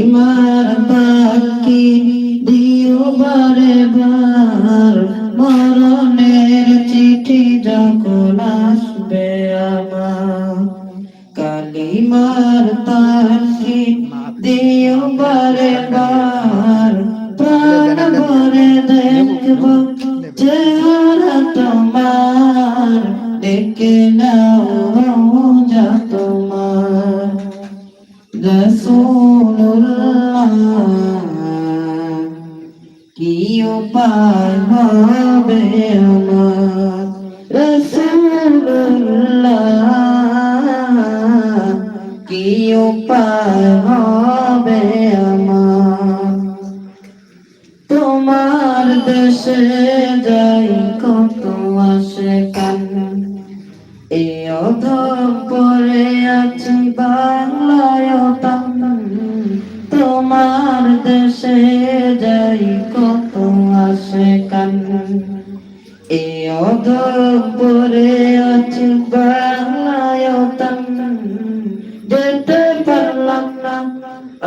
কাইমার বাকি দিও বারে বার। মরণের চিঠি যখন আসবে আমার। কালিমার পাখি দিও বারে বার। রসুল্লাহ কি উপায় হবে আমার? রসুল্লাহ কি উপায় তোমার দেশে যাই কত আসে কান। এ অধম পরে আছি বাংলায়। দেশে যাই কত আসে কান এ পরে আছি বাংলায় তান যেতে পারলাম না,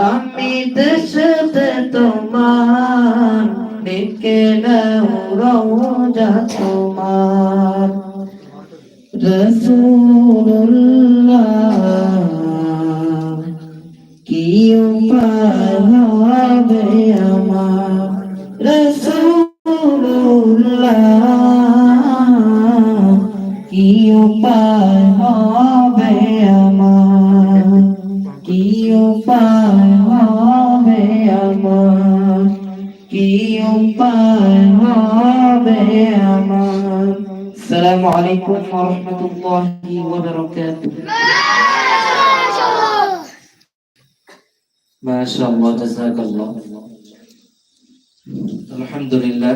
আমি দেশেতে তোমার। ডেকে নাও রোজা তোমার। রসুল্লাহ উপায় হবে আমার রসুল্লাহ কি উপায় হবে আমার কি উপায় হবে আমার কি উপায় হবে আমার আসসালামু আলাইকুম ما شاء الله جزاك الله. الحمد لله.